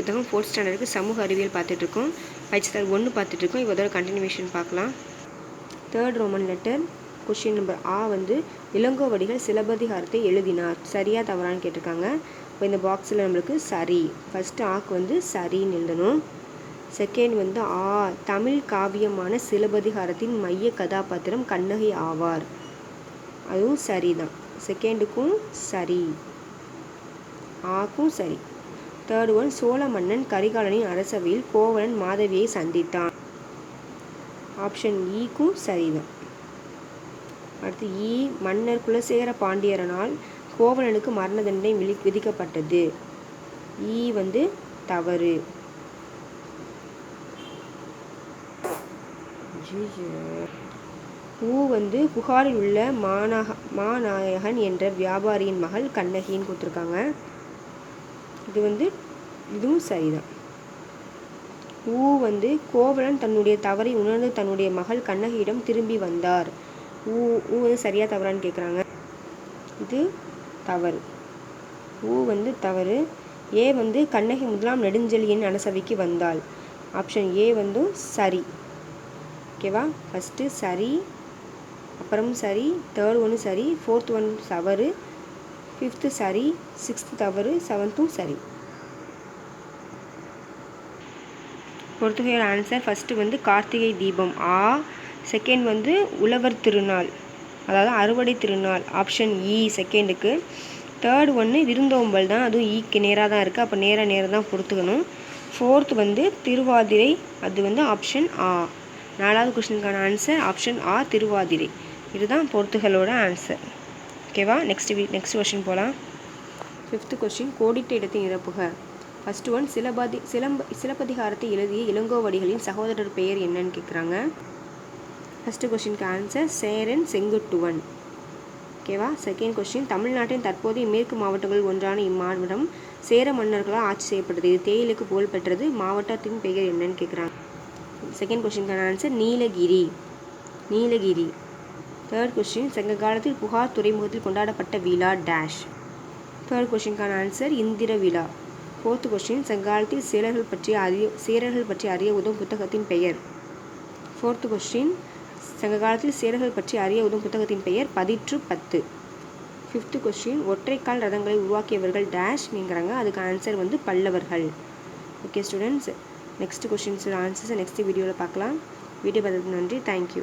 புத்தகம் ஃபோர்த் ஸ்டாண்டர்டுக்கு சமூக அறிவியல் பார்த்துட்ருக்கோம். பயிற்சித்தாள் ஒன்று பார்த்துட்ருக்கோம். இப்போ அதோட கண்டினியூஷன் பார்க்கலாம். Third roman letter question number ஆ வந்து இளங்கோவடிகள் சிலப்பதிகாரத்தை எழுதினார். சரியாக தவறான்னு கேட்டிருக்காங்க. இப்போ இந்த பாக்ஸில் நம்மளுக்கு சரி. ஃபஸ்ட்டு ஆக்கு வந்து சரின்னு எழுதணும். செகண்ட் வந்து ஆ தமிழ் காவியமான சிலப்பதிகாரத்தின் மைய கதாபாத்திரம் கண்ணகி ஆவார். அதுவும் சரி தான் செகண்டுக்கும் சரி. ஆக்கும் சரி. தேர்ட் ஒன் சோழ மன்னன் கரிகாலனின் அரசவையில் கோவலன் மாதவியை சந்தித்தான். ஆப்ஷன் ஈக்கும் e சரிதான். அடுத்து ஈ மன்னர் குலசேகர பாண்டியரனால் கோவலனுக்கு மரண தண்டனை விதி விதிக்கப்பட்டது. ஈ வந்து தவறு. ஊ வந்து புகாரில் உள்ள மாநக மாநாயகன் என்ற வியாபாரியின் மகள் கண்ணகின்னு கொடுத்துருக்காங்க. இது வந்து இதுவும் சரிதான். ஊ வந்து கோவலன் தன்னுடைய தவறை உணர்ந்து தன்னுடைய மகள் கண்ணகியிடம் திரும்பி வந்தார். ஊ ஊ வந்து சரியா தவறான்னு கேட்குறாங்க இது தவறு. ஊ வந்து தவறு. ஏ வந்து கண்ணகி முதலாம் நெடுஞ்செழியன் அரசவைக்கு வந்தாள். ஆப்ஷன் ஏ வந்து சரி. ஓகேவா ஃபஸ்ட்டு சரி அப்புறம் சரி தேர்ட் ஒன்று சரி ஃபோர்த் ஒன் தவறு. ஃபிஃப்த்து சரி சிக்ஸ்த்து தவறு செவன்த்தும் சரி. பொறுத்துகையோட ஆன்சர் ஃபஸ்ட்டு வந்து கார்த்திகை தீபம் ஆ. செகண்ட் வந்து உழவர் திருநாள் அதாவது அறுவடை திருநாள் ஆப்ஷன் இ செகண்டுக்கு தேர்ட் ஒன்று விருந்தோம்பல் தான் அதுவும் e ஈக்கு நேராக தான் இருக்குது அப்போ நேராக நேராக தான் பொறுத்துக்கணும் ஃபோர்த் வந்து திருவாதிரை அது வந்து ஆப்ஷன் ஆ. நாலாவது கொஸ்டினுக்கான ஆன்சர் ஆப்ஷன் ஆ திருவாதிரை. இதுதான் பொறுத்துகளோட ஆன்சர் ஓகேவா? நெக்ஸ்ட் வீ நெக்ஸ்ட் கொஸ்டின் போகலாம் ஃபிஃப்த்து கொஸ்டின் கோடிட்ட இடத்தை நிரப்புக. ஃபஸ்ட் ஒன் சிலபதி சிலம்ப சிலப்பதிகாரத்தை எழுதிய இளங்கோவடிகளின் சகோதரர் பெயர் என்னன்னு கேட்குறாங்க ஃபஸ்ட்டு கொஸ்டினுக்கு ஆன்சர் சேரன் செங்குட்டுவன். ஓகேவா? செகண்ட் கொஸ்டின் தமிழ்நாட்டின் தற்போதைய மேற்கு மாவட்டங்களில் ஒன்றான இம்மாவட்டம் சேர மன்னர்களால் ஆட்சி செய்யப்பட்டது. இது தேயிலுக்கு புகழ் பெற்றது. மாவட்டத்தின் பெயர் என்னன்னு கேட்குறாங்க second கொஸ்டினுக்கான answer Nilgiri. Nilgiri. Third question சங்க காலத்தில் புகார் துறைமுகத்தில் கொண்டாடப்பட்ட விழா டேஷ் தேர்ட் கொஸ்டினுக்கான ஆன்சர் இந்திர விழா. ஃபோர்த் கொஸ்டின் சங்காலத்தில் சேரர்கள் பற்றி அறிய சேரர்கள் பற்றி அறிய உதவும் புத்தகத்தின் பெயர். ஃபோர்த் கொஸ்டின் சங்க காலத்தில் சேரர்கள் பற்றி அறிய உதவும் புத்தகத்தின் பெயர் பதிற்று பத்து. ஃபிஃப்த்து கொஸ்டின் ஒற்றைக்கால் ரதங்களை உருவாக்கியவர்கள் டேஷ் நீங்கிறாங்க அதுக்கு ஆன்சர் வந்து பல்லவர்கள். ஓகே ஸ்டூடெண்ட்ஸ் நெக்ஸ்ட் கொஸ்டின்ஸோட ஆன்சர்ஸை நெக்ஸ்ட் வீடியோவில் பார்க்கலாம். வீடியோ பார்த்ததுக்கு நன்றி. தேங்க்யூ